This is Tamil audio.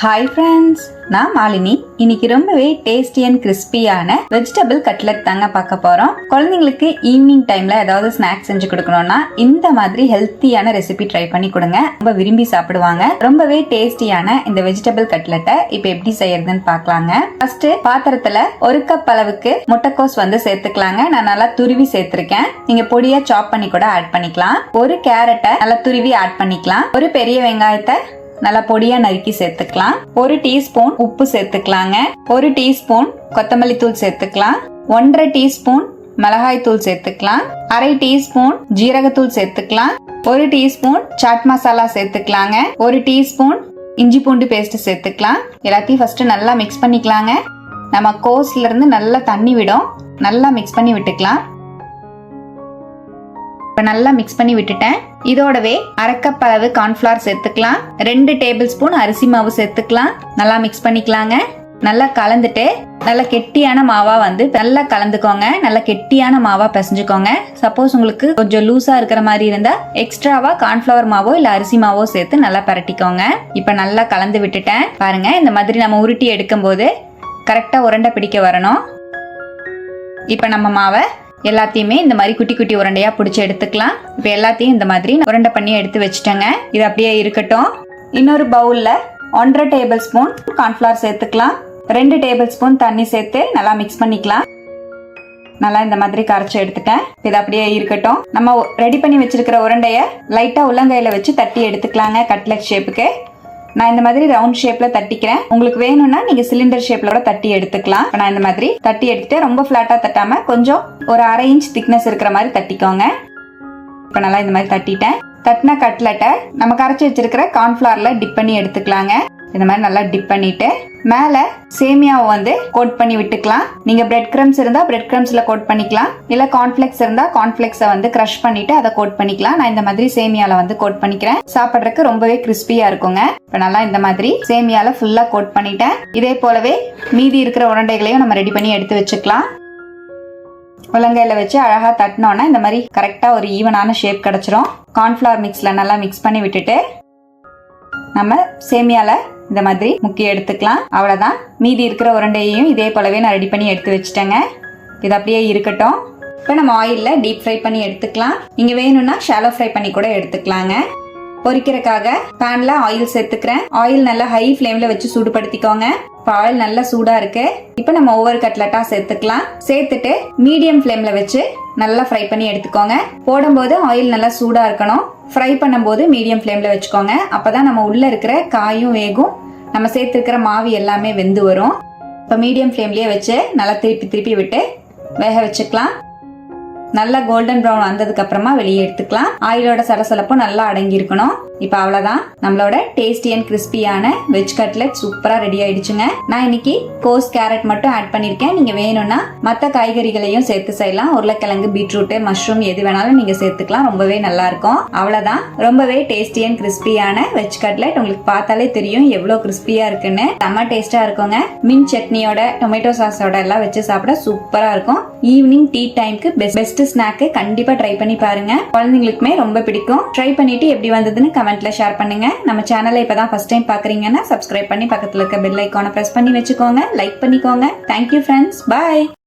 ஹாய் ஃப்ரெண்ட்ஸ் நான் மாலினி. இன்னைக்கு ரொம்பவே டேஸ்டி அண்ட் கிறிஸ்பியான வெஜிடபிள் கட்லெட் தாங்க பார்க்க போறோம். குழந்தைங்களுக்கு ஈவினிங் டைம்ல ஏதாவது ஸ்நாக்ஸ் செஞ்சு கொடுக்கணும்னா இந்த மாதிரி ஹெல்த்தியான ரெசிபி ட்ரை பண்ணி கொடுங்க. ரொம்ப விரும்பி சாப்பிடுவாங்க. ரொம்பவே டேஸ்டியான இந்த வெஜிடபிள் கட்லெட்டை இப்போ எப்படி செய்யறதுன்னு பார்க்கலாங்க. ஃபர்ஸ்ட் பாத்திரத்துல ஒரு கப் அளவுக்கு முட்டைக்கோஸ் வந்து சேர்த்துக்கலாங்க. நான் நல்லா துருவி சேர்த்திருக்கேன். நீங்க பொடியா சாப் பண்ணி கூட ஆட் பண்ணிக்கலாம். ஒரு கேரட்டை நல்லா துருவி ஆட் பண்ணிக்கலாம். ஒரு பெரிய வெங்காயத்தை நல்லா பொடியா நறுக்கி சேர்த்துக்கலாம். ஒரு டீஸ்பூன் உப்பு சேர்த்துக்கலாங்க. ஒரு டீஸ்பூன் கொத்தமல்லி தூள் சேர்த்துக்கலாம். ஒன்றரை டீஸ்பூன் மிளகாய் தூள் சேர்த்துக்கலாம். அரை டீஸ்பூன் ஜீரகத்தூள் சேர்த்துக்கலாம். ஒரு டீஸ்பூன் சாட் மசாலா சேர்த்துக்கலாங்க. ஒரு டீஸ்பூன் இஞ்சி பூண்டு பேஸ்ட் சேர்த்துக்கலாம். எல்லாத்தையும் ஃபர்ஸ்ட் நல்லா மிக்ஸ் பண்ணிக்கலாங்க. நம்ம கோஸ்ல இருந்து நல்லா தண்ணி விடும். நல்லா மிக்ஸ் பண்ணி விட்டுக்கலாம். இப்போ நல்லா மிக்ஸ் பண்ணி விட்டுட்டேன். இதோடவே அரைக்கப் அளவு கார்ன்ஃப்ளவர் சேர்த்துக்கலாம். ரெண்டு டேபிள் ஸ்பூன் அரிசி மாவு சேர்த்துக்கலாம். நல்லா மிக்ஸ் பண்ணிக்கலாங்க. நல்லா கலந்துட்டு நல்லா கெட்டியான மாவா வந்து நல்லா கலந்துக்கோங்க. நல்லா கெட்டியான மாவா பிசைஞ்சுக்கோங்க. சப்போஸ் உங்களுக்கு கொஞ்சம் லூஸா இருக்கிற மாதிரி இருந்தா எக்ஸ்ட்ராவா கார்ன்ஃபிளவர் மாவோ இல்ல அரிசி மாவோ சேர்த்து நல்லா பரட்டிக்கோங்க. இப்போ நல்லா கலந்து விட்டுட்டேன். பாருங்க இந்த மாதிரி நம்ம உருட்டி எடுக்கும்போது கரெக்டா உருண்டை பிடிக்க வரணும். இப்போ நம்ம மாவை எல்லாத்தையுமே இந்த மாதிரி குட்டி குட்டி உருண்டையா பிடிச்சி எடுத்துக்கலாம். இப்போ எல்லாத்தையும் இந்த மாதிரி உருண்டை பண்ணி எடுத்து வச்சுட்டேங்க. இது அப்படியே இருக்கட்டும். இன்னொரு பவுலில் ஒன்றரை டேபிள் ஸ்பூன் கார்ன்ஃபிளவர் சேர்த்துக்கலாம். ரெண்டு டேபிள் ஸ்பூன் தண்ணி சேர்த்து நல்லா மிக்ஸ் பண்ணிக்கலாம். நல்லா இந்த மாதிரி கரைச்சி எடுத்துட்டேன். இது அப்படியே இருக்கட்டும். நம்ம ரெடி பண்ணி வச்சிருக்கிற உருண்டைய லைட்டா உள்ளங்கையில வச்சு தட்டி எடுத்துக்கலாங்க கட்லெட் ஷேப்புக்கு நான் இந்த மாதிரி ரவுண்ட் ஷேப்ல தட்டிக்கிறேன். உங்களுக்கு வேணும்னா நீங்க சிலிண்டர் ஷேப்ல கூட தட்டி எடுத்துக்கலாம். நான் இந்த மாதிரி தட்டி எடுத்துட்டு ரொம்ப பிளாட்டா தட்டாம கொஞ்சம் ஒரு அரை இன்ச் திக்னஸ் இருக்கிற மாதிரி தட்டிக்கோங்க. இப்ப நல்லா இந்த மாதிரி தட்டிட்டேன். தட்டின கட்லெட்டை நம்ம கரைச்சி வச்சிருக்கிற கார்ன்ஃபிளவர்ல டிப் பண்ணி எடுத்துக்கலாங்க. இந்த மாதிரி நல்லா டிப் பண்ணிட்டு மேல சேமியாவை வந்து கோட் பண்ணி விட்டுக்கலாம். நீங்க பிரெட் கிரம்ஸ் இருந்தா பிரெட் கிரம்ஸ்ல கோட் பண்ணிக்கலாம். இல்ல கார்ன்ஃபிளெக்ஸ் இருந்தா கார்ன்ஃபிளெக்ஸை வந்து கிரஷ் பண்ணிட்டு அதை கோட் பண்ணிக்கலாம். நான் இந்த மாதிரி சேமியால வந்து கோட் பண்ணிக்கிறேன். சாப்பிட்றதுக்கு ரொம்பவே கிறிஸ்பியா இருக்குங்க. இப்ப நல்லா இந்த மாதிரி சேமியால ஃபுல்லா கோட் பண்ணிட்டேன். இதே போலவே மீதி இருக்கிற உருண்டைகளையும் நம்ம ரெடி பண்ணி எடுத்து வச்சுக்கலாம். உலங்கையில வச்சு அழகா தட்டினோன்னா இந்த மாதிரி கரெக்டா ஒரு ஈவனான ஷேப் கிடைச்சிரும். கார்ன்ஃபிளவர் மிக்ஸ்ல நல்லா மிக்ஸ் பண்ணி விட்டுட்டு நம்ம சேமியால இந்த மாதிரி முக்கி எடுத்துக்கலாம். அவ்வளோதான் மீதி இருக்கிற உருண்டையையும் இதே போலவே நான் ரெடி பண்ணி எடுத்து வச்சுட்டேங்க. இது அப்படியே இருக்கட்டும். இப்போ நம்ம ஆயிலில் டீப் ஃப்ரை பண்ணி எடுத்துக்கலாம். நீங்கள் வேணும்னா ஷாலோ ஃப்ரை பண்ணி கூட எடுத்துக்கலாங்க. பொறிக்கிறக்காக பேனில் ஆயில் சேர்த்துக்கிறேன். ஆயில் நல்லா ஹை ஃப்ளேமில் வச்சு சூடுபடுத்திக்கோங்க. இப்போ ஆயில் நல்லா சூடா இருக்கு. இப்போ நம்ம ஒவ்வொரு கட்லட்டா சேர்த்துக்கலாம். சேர்த்துட்டு மீடியம் ஃப்ளேம்ல வச்சு நல்லா ஃப்ரை பண்ணி எடுத்துக்கோங்க. போடும்போது ஆயில் நல்லா சூடா இருக்கணும். ஃப்ரை பண்ணும்போது மீடியம் ஃப்ளேம்ல வச்சுக்கோங்க. அப்பதான் நம்ம உள்ள இருக்கிற காயும் வேகும். நம்ம சேர்த்துருக்கிற மாவு எல்லாமே வெந்து வரும். இப்போ மீடியம் ஃப்ளேம்லயே வச்சு நல்லா திருப்பி திருப்பி விட்டு வேக வச்சுக்கலாம். நல்லா கோல்டன் ப்ரௌன் வந்ததுக்கு அப்புறமா வெளியே எடுத்துக்கலாம். ஆயிலோட சலசலப்பும் நல்லா அடங்கி இருக்கணும் இப்போ அவ்வளவுதான். நம்மளோட டேஸ்டி அண்ட் கிறிஸ்பியான வெஜ் கட்லெட் சூப்பரா ரெடி ஆயிடுச்சுங்க. நான் இன்னைக்கு கோஸ் கேரட் மட்டும் ஆட் பண்ணிருக்கேன். நீங்க வேணும்னா மத்த காய்கறிகளையும் சேர்த்து செய்யலாம். உருளைக்கிழங்கு பீட்ரூட் மஷ்ரூம் எது வேணாலும் நீங்க சேர்த்துக்கலாம். ரொம்பவே நல்லா இருக்கும். அவ்வளவுதான். ரொம்பவே டேஸ்டி அண்ட் கிறிஸ்பியான வெஜ் கட்லெட் உங்களுக்கு பார்த்தாலே தெரியும் எவ்வளவு கிறிஸ்பியா இருக்குன்னு. செம்ம டேஸ்டா இருக்குங்க. மின் சட்னியோட டொமேட்டோ சாஸோட எல்லாம் வச்சு சாப்பிட சூப்பரா இருக்கும். ஈவினிங் டீ டைம்க்கு பெஸ்ட் ஸ்நாக்கு கண்டிப்பா ட்ரை பண்ணி பாருங்க. குழந்தைங்களுக்குமே ரொம்ப பிடிக்கும். ட்ரை பண்ணிட்டு எப்படி வந்ததுன்னு கமெண்ட் கமெண்ட்ல ஷேர் பண்ணுங்க. நம்ம சேனலை இப்பதான் ஃபர்ஸ்ட் டைம் பாக்குறீங்கன்னா சப்ஸ்கிரைப் பண்ணி பக்கத்துல இருக்க பெல் ஐக்கானை பிரஸ் பண்ணி வச்சுக்கோங்க. லைக் பண்ணிக்கோங்க. Thank you friends bye